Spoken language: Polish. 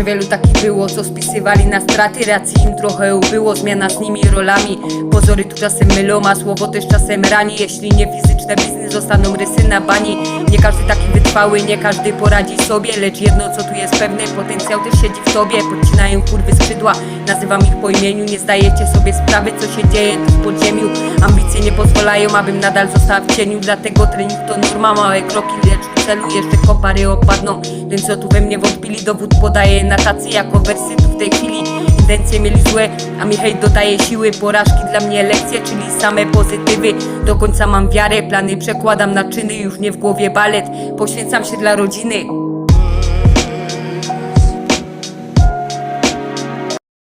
że wielu takich było, co spisywali na straty. Racji im trochę ubyło, zmiana z nimi rolami. Pozory tu czasem mylą, a słowo też czasem rani. Jeśli nie fizyczne bizny, zostaną rysy na bani. Nie każdy taki wytrwały, nie każdy poradzi sobie. Lecz jedno co tu jest pewne, potencjał też siedzi w sobie, Podcinają kurwy skrzydła, nazywam ich po imieniu. Nie zdajecie sobie sprawy co się dzieje tu w podziemiu. Ambicje nie pozwalają, abym nadal została w cieniu. Dlatego trening to norma, małe kroki, lecz w celu jeszcze kopary opadną. Więc co tu we mnie wątpili, dowód podaję na tacy jako wersy tu w tej chwili. Intencje mieli złe, a mi hejt dodaje siły. Porażki dla mnie lekcje, czyli same pozytywy. Do końca mam wiarę, plany przekładam na czyny Już nie w głowie balet, poświęcam się dla rodziny